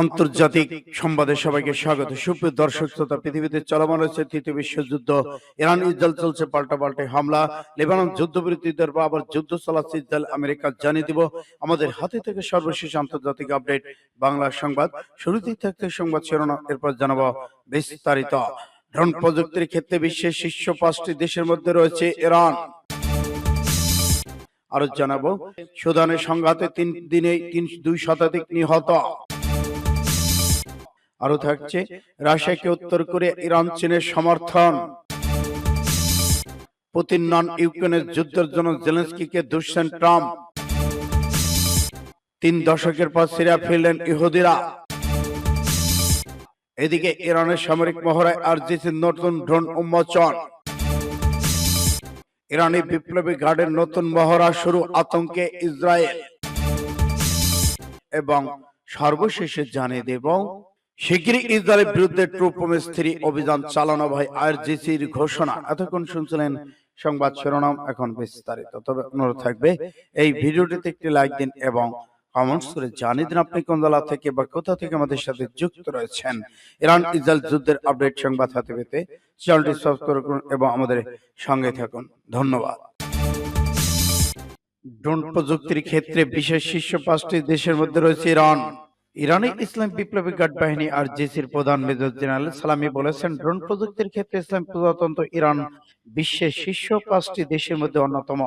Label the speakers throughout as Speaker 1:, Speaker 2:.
Speaker 1: আন্তর্জাতিক সংবাদে সবাইকে স্বাগত। সুপ্রিয় দর্শক শ্রোতা পৃথিবীতে চলমান রয়েছে তৃতীয় বিশ্বযুদ্ধ ইরান ইসরায়েল চলছে পাল্টা পাল্টে হামলা। লেবানন যুদ্ধবিরতিদের বা আবার যুদ্ধ চালাচ্ছে ইসরায়েল। আমেরিকা জানিয়ে দিব আমাদের হাতে থেকে সর্বশেষ আন্তর্জাতিক আপডেট। বাংলা সংবাদ শুরুতেই থাকতে সংবাদ শিরোনাম এরপর জানাব বিস্তারিত। ড্রোন প্রযুক্তির ক্ষেত্রে বিশ্বের শীর্ষ পাঁচটি দেশের মধ্যে রয়েছে ইরান। আরও জানাব সুদানের সংঘাতে তিন দিনে তিন দুই শতাধিক নিহত। আরও থাকছে রাশিয়াকে উত্তর করে ইরান চীনের সমর্থন। পুতিন নন ইউক্রেনের যুদ্ধের জন্য জেলেন্সকিকে দুষছেন ট্রাম্প। তিন দশকের পর সিরিয়া ফিরলেন ইহুদিরা। এদিকে ইরানের সামরিক মহড়ায় আরজিসির নতুন ড্রোন উন্মোচন। ইরানি বিপ্লবী গার্ডের নতুন মহড়া শুরু আতঙ্কে ইসরায়েল। এবং সর্বশেষে জানিয়ে দেব শিগগিরই ইসরায়েলের বিরুদ্ধে ট্রুপমেস্ত্রী অভিযান চালানো ভাই আরজিসির ঘোষণা। এতক্ষণ শুনছিলেন সংবাদ শিরোনাম, এখন বিস্তারিত। তবে অনুরোধ থাকবে, এই ভিডিওটিতে একটি লাইক দিন এবং কমেন্টস করে জানিয়ে দিন আপনি কোন জেলা থেকে বা কোথা থেকে আমাদের সাথে যুক্ত রয়েছেন। ইরান ইসরায়েল যুদ্ধের আপডেট সংবাদ হাতে পেতে চ্যানেলটি সাবস্ক্রাইব করুন এবং আমাদের সঙ্গে থাকুন। ধন্যবাদ। ড্রোন প্রযুক্তির ক্ষেত্রে বিশেষ শীর্ষ পাঁচটি দেশের মধ্যে রয়েছে ইরান। ইরানি ইসলাম বিপ্লবী গার্ড বাহিনী আর জেসির প্রধান মেজর জেনারেল সালামি বলেছেন ড্রোন প্রযুক্তির ক্ষেত্রে ইসলাম প্রজাতন্ত্র ইরান বিশ্বের শীর্ষ পাঁচটি দেশের মধ্যে অন্যতম।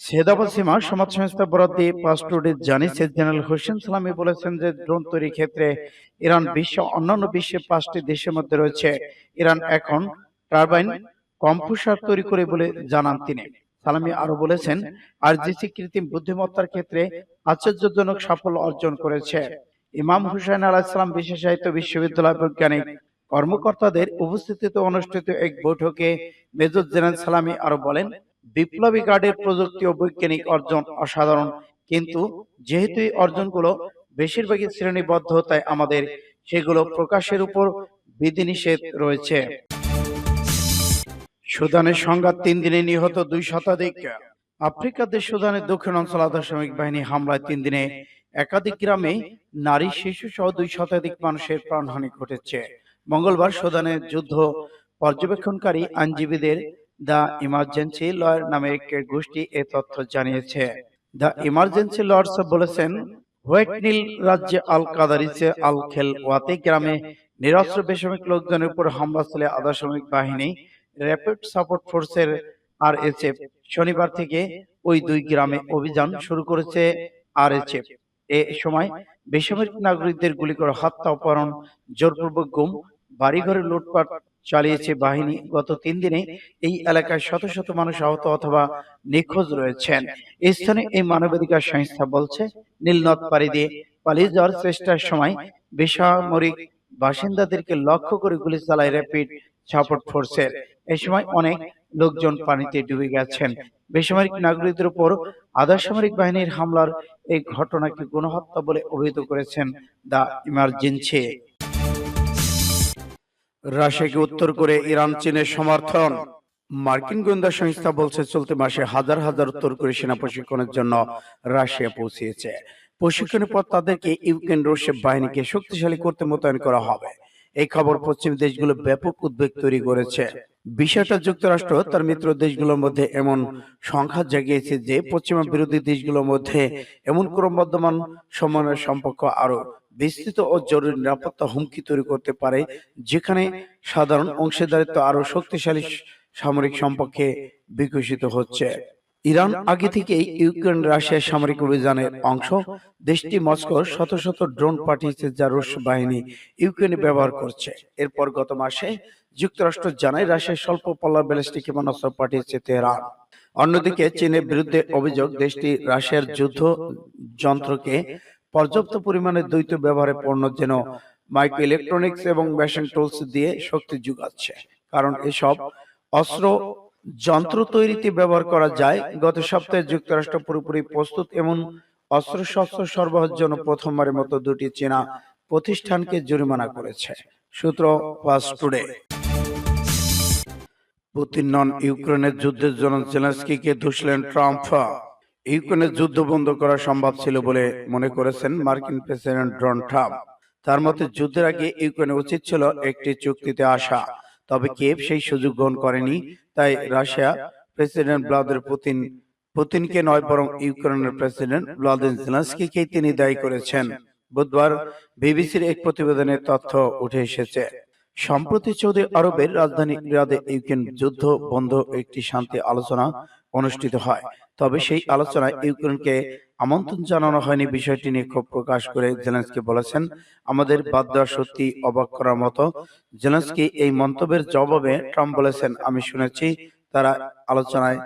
Speaker 1: সেদাবাসীমা সমাজ সংস্থা বরাদ দিয়ে পাঁচ জানিয়েছে জেনারেল হোসেন সালামি বলেছেন যে ড্রোন তৈরির ক্ষেত্রে ইরান বিশ্ব অন্যান্য বিশ্বের পাঁচটি দেশের মধ্যে রয়েছে। ইরান এখন টারবাইন কম্পোসার তৈরি করে বলে জানান তিনি। সালামি আরও বলেছেন আরজিসি কৃত্রিম বুদ্ধিমত্তার ক্ষেত্রে আশ্চর্যজনক সাফল্য অর্জন করেছে ইমাম হুসাইন আলাহিসাম বিশেষ সাহিত্য বিশ্ববিদ্যালয় বৈজ্ঞানিক কর্মকর্তাদের উপস্থিতিতে অনুষ্ঠিত এক বৈঠকে মেজর জেনারেল সালামি আরও বলেন, বিপ্লবী গার্ডের প্রযুক্তি ও বৈজ্ঞানিক অর্জন অসাধারণ, কিন্তু যেহেতু এই অর্জনগুলো বেশিরভাগই শ্রেণীবদ্ধ, তাই আমাদের সেগুলো প্রকাশের উপর বিধিনিষেধ রয়েছে। সুদানের সংঘাত তিন দিনে নিহত দুই শতাধিক আফ্রিকার দেশ সুদানের দক্ষিণ অঞ্চল আধা সামরিক বাহিনী হামলায় তিন দিনে একাধিক গ্রামে নারী শিশু সহ দুই শতাধিক মানুষের প্রাণহানি ঘটেছে। মঙ্গলবার সুদানের যুদ্ধ পর্যবেক্ষণকারী আইনজীবীদের দ্য ইমার্জেন্সি লয়ার নামে একটি গোষ্ঠী এ তথ্য জানিয়েছে। দ্য ইমার্জেন্সি লয়ার্স বলেছেন হোয়াইট নীল রাজ্যে আল কাদারিসে আল খেল ওয়াতে গ্রামে নিরস্ত্র বেসামরিক লোকজনের উপর হামলা চলে আধা সামরিক বাহিনী র্যাপিড সাপোর্ট ফোর্সের আর শনিবার থেকে ওই দুই গ্রামে অভিযান শুরু করেছে আর এ সময় বেসামরিক নাগরিকদের গুলি করে হত্যা, অপহরণ, জোরপূর্বক গুম বাড়িঘরে লুটপাট চালিয়েছে বাহিনী। গত তিন দিনে এই এলাকায় শত শত মানুষ আহত অথবা নিখোঁজ রয়েছেন। স্থানে এই মানবাধিকার সংস্থা বলছে নীলনদ পাড়ি দিয়ে পালিয়ে যাওয়ার চেষ্টার সময় বেসামরিক বাসিন্দাদেরকে লক্ষ্য করে গুলি চালায় র্যাপিড সাপোর্ট ফোর্সের। এই সময় অনেক লোকজন পানিতে ডুবে গেছেন। বেসামরিক নাগরিকদের উপর আধা সামরিক বাহিনীর হামলার এই ঘটনাকে গণহত্যা বলে অভিহিত করেছেন দা ইমার্জেন্সি। রাশিয়াকে উত্তর করে ইরান চীনের সমর্থন। মার্কিন গোয়েন্দা সংস্থা বলছে, চলতি মাসে হাজার হাজার উত্তর করে সেনা প্রশিক্ষণের জন্য রাশিয়া পৌঁছিয়েছে। প্রশিক্ষণের পর তাদেরকে ইউক্রেন রুশে বাহিনীকে শক্তিশালী করতে মোতায়েন করা হবে। এই খবর পশ্চিম দেশগুলো ব্যাপক উদ্বেগ তৈরি করেছে। বিষয়টা যুক্তরাষ্ট্র, তার মিত্র দেশগুলোর মধ্যে এমন সংখ্যা জাগিয়েছে যে পশ্চিমা বিরোধী দেশগুলোর মধ্যে এমন ক্রমবর্ধমান সমন্বয়ের সম্পর্ক আরও বিস্তৃত ও জরুরি নিরাপত্তা হুমকি তৈরি করতে পারে, যেখানে সাধারণ অংশীদারিত্ব আরও শক্তিশালী সামরিক সম্পর্কে বিকশিত হচ্ছে। ইরান আগে থেকেই ইউক্রেন রাশিয়ার সামরিক অভিযানের অংশ। দেশটি মস্কো শত শত ড্রোন পাঠিয়েছে যা রুশ বাহিনী ইউক্রেনে ব্যবহার করছে। এরপর গত মাসে যুক্তরাষ্ট্র জানায় রাশিয়ার স্বল্প পল্লা ব্যালিস্টিক ক্ষেপণাস্ত্র পাঠিয়েছে তেহরান। অন্যদিকে চীনের বিরুদ্ধে অভিযোগ দেশটি রাশিয়ার যুদ্ধ যন্ত্রকে পর্যাপ্ত পরিমাণে দ্বৈত ব্যবহারে পণ্য যেন মাইক্রো ইলেকট্রনিক্স এবং মেশিন টুলস দিয়ে শক্তি যোগাচ্ছে। কারণ এসব অস্ত্র যন্ত্র তৈরিতে ব্যবহার করা যায়। গত সপ্তাহে যুক্তরাষ্ট্র পুরোপুরি প্রস্তুত এমন অস্ত্রশস্ত্র সরবরাহের জন্য প্রথমবারের মতো দুটি চীনা প্রতিষ্ঠানকে জরিমানা করেছে। সূত্র ফাস্ট টুডে। পুতিন নন ইউক্রেনের যুদ্ধের জন্য জেলেন্সকিকে দুষলেন ট্রাম্প। ইউক্রেনের যুদ্ধ বন্ধ করা সম্ভব ছিল বলে মনে করেছেন মার্কিন প্রেসিডেন্ট ডোনাল্ড ট্রাম্প। তার মতে যুদ্ধের আগে ইউক্রেনে উচিত ছিল একটি চুক্তিতে আসা। তবে কিয়েভ সেই সুযোগ গ্রহণ করেনি। তাই রাশিয়া প্রেসিডেন্ট ভ্লাদিমির পুতিন পুতিনকে নয় বরং ইউক্রেনের প্রেসিডেন্ট ভ্লাদিমির জেলেনস্কিকে তিনি দায়ী করেছেন। বুধবার বিবিসির এক প্রতিবেদনে তথ্য উঠে এসেছে। সম্প্রতি সৌদি আরবের রাজধানী রিয়াদে ইউক্রেন যুদ্ধ বন্ধ একটি শান্তি আলোচনা অনুষ্ঠিত হয়। তবে সেই আলোচনায় ইউক্রেনকে আমন্ত্রণ জানানো হয়নি বিষয়টি নিয়ে ক্ষোভ প্রকাশ করে জেলেন্সকি বলেছেন আমাদের বাদ দেওয়া সত্যি অবাক করার মতো। জেলেন্সকি এই মন্তব্যের জবাবে ট্রাম্প বলেছেন আমি শুনেছি তারা আলোচনায়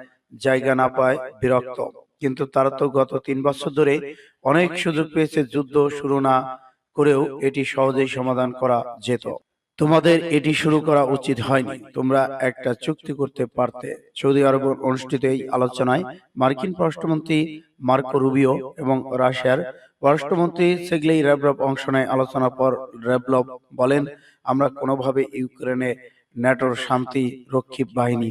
Speaker 1: জায়গা না পায় বিরক্ত। কিন্তু তারা তো গত তিন বছর ধরে অনেক সুযোগ পেয়েছে যুদ্ধ শুরু না করেও এটি সহজেই সমাধান করা যেত। তোমাদের এটি শুরু করা উচিত হয়নি। তোমরা একটা চুক্তি করতে পারতে। সৌদি আরব অনুষ্ঠিত এই আলোচনায় মার্কিন পররাষ্ট্রমন্ত্রী মার্কো রুবিও এবং রাশিয়ার পররাষ্ট্রমন্ত্রী সেগলেই র্যাবলভ অংশ নেয় আলোচনার পর র্যাবলভ বলেন, আমরা কোনোভাবে ইউক্রেনে ন্যাটোর শান্তি রক্ষী বাহিনী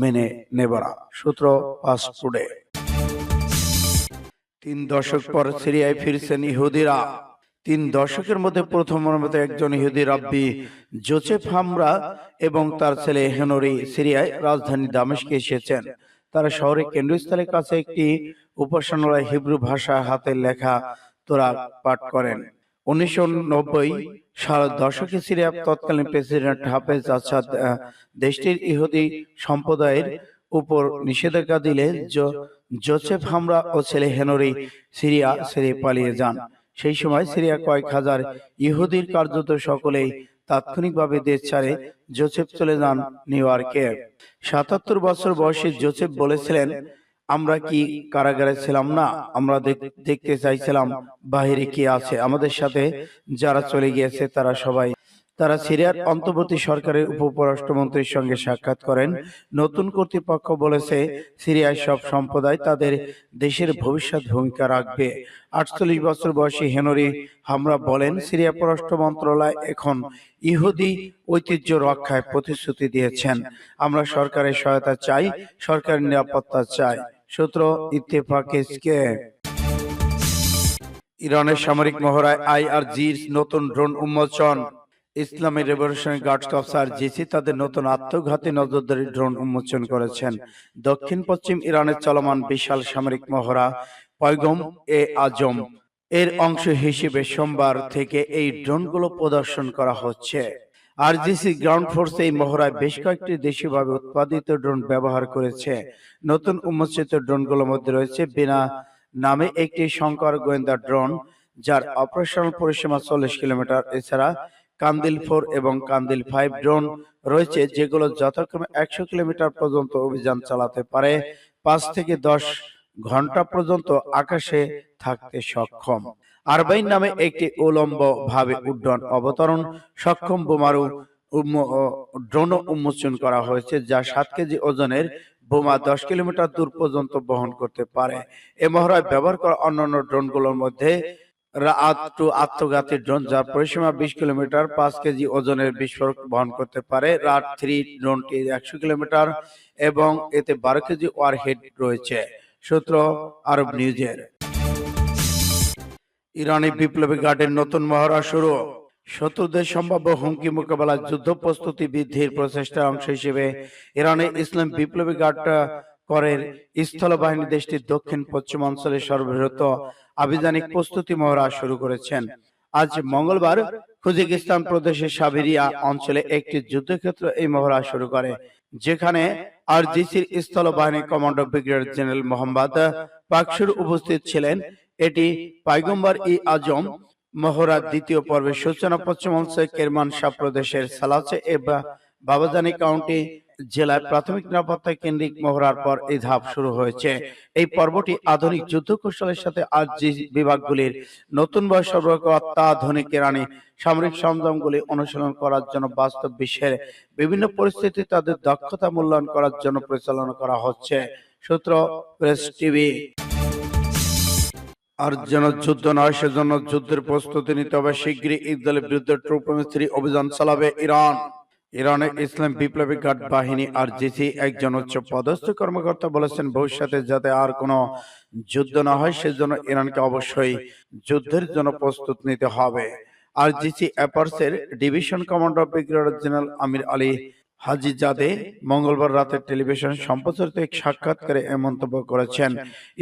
Speaker 1: মেনে নেব না। সূত্র ফাস্ট টুডে তিন দশক পর সিরিয়ায় ফিরছেন ইহুদিরা। তিন দশকের মধ্যে প্রথম মতো একজন ইহুদি রাব্বি জোসেফ হামরা এবং তার ছেলে হেনরি সিরিয়ায় রাজধানী দামেশকে এসেছেন। তারা শহরের কেন্দ্রস্থলের কাছে একটি উপাসনালয় হিব্রু ভাষা হাতে লেখা তোরা পাঠ করেন। উনিশশো নব্বই সাল দশকে সিরিয়ার তৎকালীন প্রেসিডেন্ট হাফেজ আসাদ দেশটির ইহুদি সম্প্রদায়ের উপর নিষেধাজ্ঞা দিলে জোসেফ হামরা ও ছেলে হেনরি সিরিয়া ছেড়ে পালিয়ে যান। সেই সময় সিরিয়া কয়েক হাজার ইহুদির কার্যত সকলেই তাৎক্ষণিকভাবে দেশ ছাড়ে জোসেফ চলে যান নিউ ইয়র্কে। সাতাত্তর বছর বয়সে জোসেফ বলেছিলেন আমরা কি কারাগারে ছিলাম না? আমরা দেখ- দেখতে চাইছিলাম বাহিরে কি আছে আমাদের সাথে যারা চলে গিয়েছে তারা সবাই তারা সিরিয়ার অন্তর্বর্তী সরকারের উপপরাষ্ট্রমন্ত্রীর সঙ্গে সাক্ষাৎ করেন। নতুন কর্তৃপক্ষ বলেছে সিরিয়ার সব সম্প্রদায় তাদের দেশের ভবিষ্যৎ ভূমিকা রাখবে। আটচল্লিশ বছর বয়সী হেনরি হামরা বলেন সিরিয়া পররাষ্ট্র মন্ত্রণালয় এখন ইহুদি ঐতিহ্য রক্ষায় প্রতিশ্রুতি দিয়েছেন। আমরা সরকারের সহায়তা চাই সরকারের নিরাপত্তা চাই। সূত্র ইত্তেফাকেসকে ইরানের সামরিক মহড়ায় আইআরজির নতুন ড্রোন উন্মোচন ইসলামী রেভলিউশনারি গার্ডস অফিসার জিসি তাদের নতুন আত্মঘাতী নজরদারি ড্রোন উন্মোচন করেছেন। দক্ষিণ পশ্চিম ইরানের চলমান বিশাল সামরিক মহড়া পয়গম এ আজম। এর অংশ হিসেবে সোমবার থেকে এই ড্রোনগুলো প্রদর্শন করা হচ্ছে। আরজিসি গ্রাউন্ড ফোর্স এই মহড়ায় বেশ কয়েকটি দেশীয়ভাবে উৎপাদিত ড্রোন ব্যবহার করেছে। নতুন উন্মোচিত ড্রোনগুলোর মধ্যে রয়েছে বিনা নামে একটি শঙ্কর গোয়েন্দা ড্রোন, যার অপারেশনাল পরিসীমা চল্লিশ কিলোমিটার। এছাড়া কান্দিল ফোর এবং কান্দিল ফাইভ ড্রোন রয়েছে, যেগুলো যথাক্রমে একশো কিলোমিটার পর্যন্ত অভিযান চালাতে পারে। পাঁচ থেকে দশ ঘণ্টা পর্যন্ত আকাশে থাকতে সক্ষম। আরবাইন নামে একটি উলম্ব ভাবে উড্ডয়ন অবতরণ সক্ষম বোমারু উন্ম- ও ড্রোন উন্মোচন করা হয়েছে, যা সাত কেজি ওজনের বোমা দশ কিলোমিটার দূর পর্যন্ত বহন করতে পারে। এ মহড়ায় ব্যবহার করা অন্যান্য ড্রোনগুলোর মধ্যে টু আত্মঘাতী ড্রোন পরিসীমা বিশ কিলোমিটার, পাঁচ কেজি ওজনের বিস্ফোরক বহন করতে পারে। থ্রি ড্রোনটি একশো কিলোমিটার এবং এতে বারো কেজি ওয়ারহেড রয়েছে, সূত্র আরব নিউজের। ইরানি বিপ্লবী গার্ডের নতুন মহড়া শুরু। শত্রুদের সম্ভাব্য হুমকি মোকাবেলায় যুদ্ধ প্রস্তুতি বৃদ্ধির প্রচেষ্টার অংশ হিসেবে ইরানের ইসলাম বিপ্লবী গার্ড করের স্থল বাহিনী দেশটির দক্ষিণ পশ্চিমাঞ্চলের সর্ববৃহৎ আভিযানিক প্রস্তুতি মহড়া শুরু করেছেন। আজ মঙ্গলবার খুজিকিস্তান প্রদেশের সাবেরিয়া অঞ্চলে একটি যুদ্ধক্ষেত্র এই মহড়া শুরু করে, যেখানে আরজিসির স্থল বাহিনী কমান্ডার ব্রিগেডিয়ার জেনারেল মোহাম্মদ পাকসুর উপস্থিত ছিলেন। এটি পাইগম্বর ই আজম মহড়ার দ্বিতীয় পর্বের সূচনা পশ্চিমাঞ্চল কেরমানশাহ প্রদেশের সালাচে এবং বাবাজানি কাউন্টি জেলায় প্রাথমিক নিরাপত্তা কেন্দ্রিক মহড়ার পর এই ধাপ শুরু হয়েছে। এই পর্বটি আধুনিক যুদ্ধ কৌশলের সাথে আজ যে বিভাগগুলির নতুন বয়স সরবরাহ অত্যাধুনিক কেরানি সামরিক সরঞ্জামগুলি অনুশীলন করার জন্য বাস্তব বিশ্বের বিভিন্ন পরিস্থিতি তাদের দক্ষতা মূল্যায়ন করার জন্য পরিচালনা করা হচ্ছে। সূত্র প্রেস টিভি। আর যেন যুদ্ধ নয় সেজন্য যুদ্ধের প্রস্তুতি নিতে হবে। শীঘ্রই ইসরায়েলের বিরুদ্ধে ট্রুপমিস্ত্রি অভিযান চালাবে ইরান। ইরানের ইসলাম বিপ্লবী গার্ড বাহিনী আর জিসি একজন উচ্চ পদস্থ কর্মকর্তা বলেছেন, ভবিষ্যতে যাতে আর কোনো যুদ্ধ না হয়, সেজন্য ইরানকে অবশ্যই যুদ্ধের জন্য প্রস্তুত নিতে হবে। আরজিসি অ্যাপার্সের division commander brigadier general Amir Ali Hajizadeh মঙ্গলবার রাতে টেলিভিশন সম্প্রচারিত এক সাক্ষাৎকারে এ মন্তব্য করেছেন,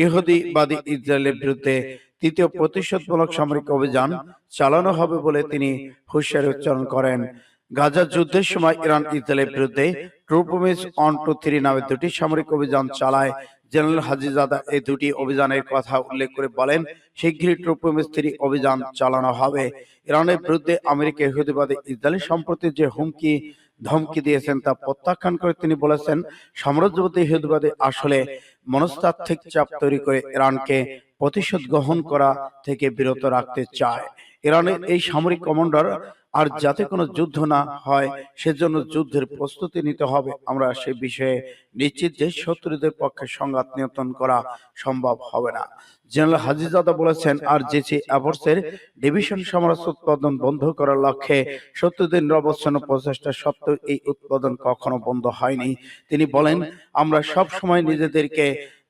Speaker 1: ইহুদিবাদী ইসরায়েলের বিরুদ্ধে তৃতীয় প্রতিশোধমূলক সামরিক অভিযান চালানো হবে বলে তিনি হুঁশিয়ারি উচ্চারণ করেন। গাজা যুদ্ধের সময় ইরান ইসরায়েলের বিরুদ্ধে ট্রুপমিস অন টু থ্রি নামে দুটি সামরিক অভিযান চালায়। জেনারেল হাজিজাদা এই দুটি অভিযানের কথা উল্লেখ করে বলেন, শীঘ্রই ট্রুপমিস থ্রি অভিযান চালানো হবে। ইরানের বিরুদ্ধে আমেরিকা ইহুদিবাদী ইসরায়েল সম্প্রতি যে হুমকি, ধমকি দিয়েছেন তা প্রত্যাখ্যান করে তিনি বলেছেন, সাম্রাজ্যবাদী ইহুদিবাদী আসলে মনস্তাত্ত্বিক চাপ তৈরি করে ইরানকে প্রতিশোধ গ্রহণ করা থেকে বিরত রাখতে চায়। ইরানের এই সামরিক কমান্ডার, আর যাতে কোনো যুদ্ধ না হয়, সেজন্য যুদ্ধের প্রস্তুতি নিতে হবে। আমরা সে বিষয়ে নিশ্চিত যে শত্রুদের পক্ষে সংঘাত নিয়ন্ত্রণ করা সম্ভব হবে না। জেনারেল হাজিজাদা বলেছেন, আর জেসি অ্যাভোর্সের ডিভিশন সমরাস্ত্র উৎপাদন বন্ধ করার লক্ষ্যে শত্রুদের নিরবচ্ছন্ন প্রচেষ্টা সত্ত্বেও এই উৎপাদন কখনো বন্ধ হয়নি। তিনি বলেন, আমরা সব সময় নিজেদেরকে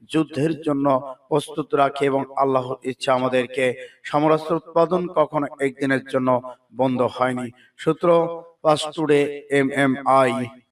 Speaker 1: যুদ্ধের জন্য প্রস্তুত রাখি এবং আল্লাহর ইচ্ছা আমাদেরকে সমরাস্ত্র উৎপাদন কখনো একদিনের জন্য বন্ধ হয়নি। সূত্র Pars today M M I.